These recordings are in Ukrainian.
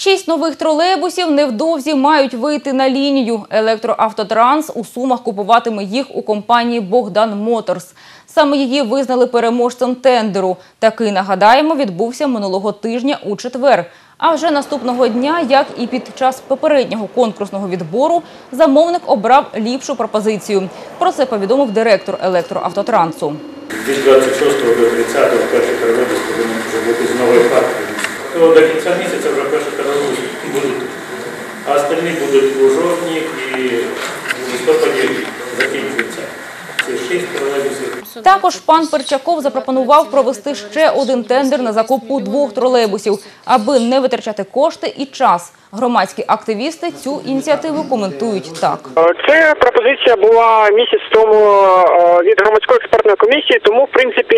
Шість нових тролейбусів невдовзі мають вийти на лінію. Електроавтотранс у Сумах купуватиме їх у компанії «Богдан Моторс». Саме її визнали переможцем тендеру. Такий, нагадаємо, відбувся минулого тижня у четвер. А вже наступного дня, як і під час попереднього конкурсного відбору, замовник обрав ліпшу пропозицію. Про це повідомив директор електроавтотрансу. Від 26 до 30 перший тролейбус повинен бути з новою партією. То до кінця місяця вже перші тролейбуси будуть, а остальні будуть у жовтні і в листопаді закінчуються. Також пан Перчаков запропонував провести ще один тендер на закупку двох тролейбусів, аби не витрачати кошти і час. Громадські активісти цю ініціативу коментують так. Це пропозиція була місяць тому е, від громадської експертної комісії. Тому, в принципі,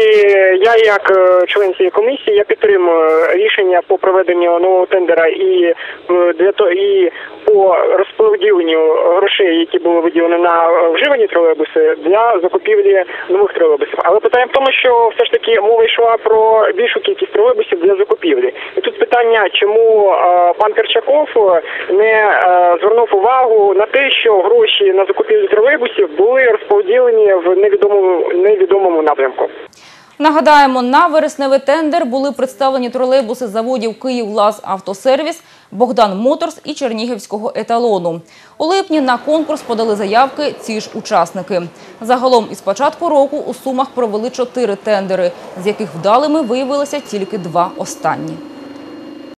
я як е, член цієї комісії я підтримую рішення по проведенню нового тендера і е, для того і по розподіленню грошей, які були виділені на вживані тролейбуси для закупівлі нових тролейбусів. Але питання в тому, що все ж таки мова йшла про більшу кількість тролейбусів для закупівлі. І тут питання, чому е, пан Керчаков не е, звернув увагу на те, що гроші на закупівлю тролейбусів були розподілені в невідомому невідомому напрямку. Нагадаємо, на вересневий тендер були представлені тролейбуси заводів «Київлаз-Автосервіс», «Богдан Моторс» і Чернігівського еталону. У липні на конкурс подали заявки ці ж учасники. Загалом із початку року у Сумах провели чотири тендери, з яких вдалими виявилися тільки два останні.